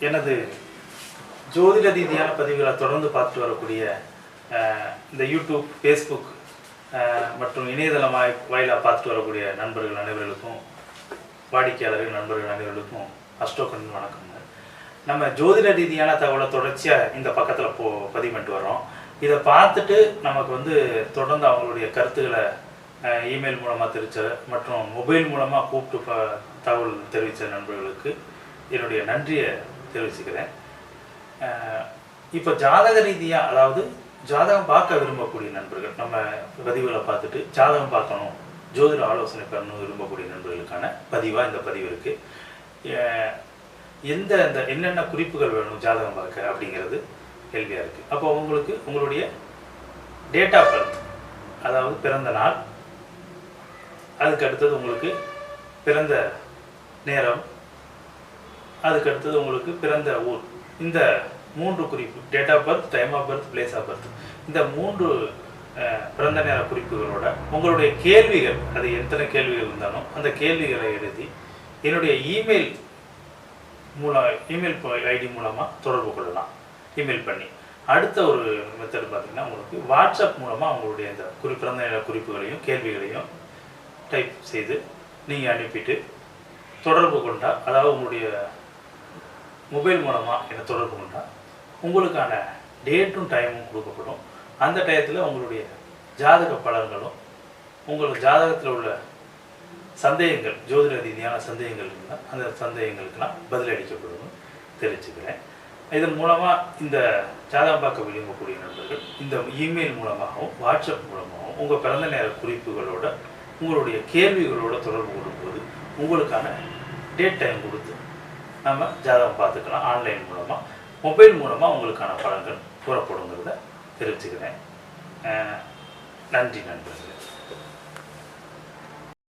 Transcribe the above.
எனது ஜோதிட ரீதியான பதிவுகளை தொடர்ந்து பார்த்துட்டு வரக்கூடிய இந்த யூடியூப் ஃபேஸ்புக் மற்றும் இணையதளம் வாய் வாயிலாக பார்த்துட்டு வரக்கூடிய நண்பர்கள் அனைவர்களுக்கும் வாடிக்கையாளர்கள் நண்பர்கள் அனைவர்களுக்கும் அஷ்டோகன் வணக்கம். நம்ம ஜோதிட ரீதியான தகவலை தொடர்ச்சியாக இந்த பக்கத்தில் போ பதிவு பண்ணிட்டு வரோம் இதை பார்த்துட்டு நமக்கு வந்து தொடர்ந்து அவங்களுடைய கருத்துக்களை இமெயில் மூலமாக தெரிவித்த மற்றும் மொபைல் மூலமாக கூப்பிட்டு ப தகவல் தெரிவித்த நண்பர்களுக்கு என்னுடைய நன்றியை தெரிவிச்சுக்கிறேன். இப்போ ஜாதக ரீதியாக அதாவது ஜாதகம் பார்க்க விரும்பக்கூடிய நண்பர்கள் நம்ம பதிவுகளை பார்த்துட்டு ஜாதகம் பார்க்கணும் ஜோதிட ஆலோசனை பெறணும் விரும்பக்கூடிய நண்பர்களுக்கான பதிவாக இந்த பதிவு இருக்குது எந்த இந்த என்னென்ன குறிப்புகள் வேணும் ஜாதகம் பார்க்க அப்படிங்கிறது கேள்வியாக இருக்குது அப்போ உங்களுக்கு உங்களுடைய டேட் ஆஃப் பர்த் அதாவது பிறந்த நாள் அதுக்கு அடுத்தது உங்களுக்கு பிறந்த நேரம் அதுக்கு அடுத்தது உங்களுக்கு பிறந்த ஊர். இந்த மூன்று குறிப்பு date of birth time of birth place of birth இந்த மூன்று பிறந்த நேர குறிப்புகளோட உங்களுடைய கேள்விகள் அது எத்தனை கேள்விகள் இருந்தாலும் அந்த கேள்விகளை எழுதி என்னுடைய இமெயில் மூலம் இமெயில் ஐடி மூலமாக தொடர்பு கொள்ளலாம். இமெயில் பண்ணி. அடுத்த ஒரு மெத்தட் பார்த்தீங்கன்னா உங்களுக்கு வாட்ஸ்அப் மூலமாக உங்களுடைய இந்த குறி பிறந்த நேர குறிப்புகளையும் கேள்விகளையும் டைப் செய்து நீங்கள் அனுப்பிட்டு தொடர்பு கொண்டால் அதாவது உங்களுடைய மொபைல் மூலமாக என்னை தொடர்பு கொண்டால் உங்களுக்கான டேட்டும் டைமும் கொடுக்கப்படும். அந்த டயத்தில் உங்களுடைய ஜாதக பலன்களும் உங்கள் ஜாதகத்தில் உள்ள சந்தேகங்கள் ஜோதிட ரீதியான சந்தேகங்கள் இருந்தால் அந்த சந்தேகங்களுக்கெல்லாம் பதிலளிக்கப்படும் தெரிஞ்சுக்கிறேன் இதன் மூலமாக இந்த ஜாதகம் பார்க்க விரும்பக்கூடிய நண்பர்கள் இந்த இமெயில் மூலமாகவும் வாட்ஸ்அப் மூலமாகவும் உங்கள் பிறந்த நேர குறிப்புகளோட உங்களுடைய கேள்விகளோட தொடர்பு கொள்ளும்போது உங்களுக்கான டேட் டைம் கொடுத்து நம்ம ஜாதகம் பார்த்துக்கலாம் ஆன்லைன் மூலமாக மொபைல் மூலமாக உங்களுக்கான பலன்கள் கூறப்படுங்கிறத தெரிவிச்சுக்கிறேன். நன்றி நண்பர்களே.